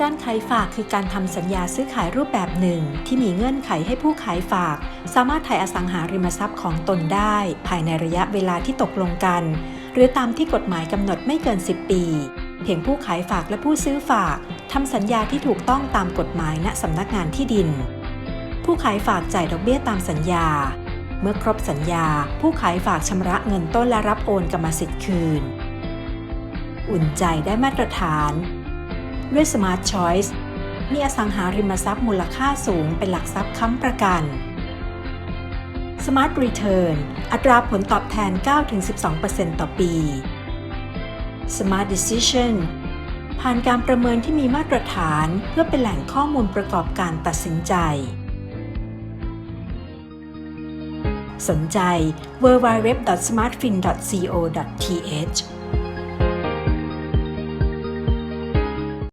การขายฝากคือการทำสัญญาซื้อขายรูปแบบหนึ่ง ที่มีเงื่อนไขให้ผู้ขายฝาก สามารถถ่ายอสังหาริมทรัพย์ของตนได้ ภายในระยะเวลาที่ตกลงกัน หรือตามที่กฎหมายกำหนดไม่เกิน 10 ปี เพียงผู้ขายฝากและผู้ซื้อฝากทำสัญญาที่ถูกต้องตามกฎหมายณสำนักงานที่ดิน ผู้ขายฝากจ่ายดอกเบี้ยตามสัญญา เมื่อครบสัญญา ผู้ขายฝากชำระเงินต้นและรับโอนกรรมสิทธิ์คืน อุ่นใจได้มาตรฐาน ด้วย Smart Choice มีอสังหาริมทรัพย์มูลค่าสูงเป็นหลักทรัพย์ค้ำประกัน Smart Return อัตราผลตอบแทน 9-12%ต่อปี Smart Decision ผ่านการประเมินที่มีมาตรฐานเพื่อเป็นแหล่งข้อมูลประกอบการตัดสินใจ สนใจ www.smartfin.co.th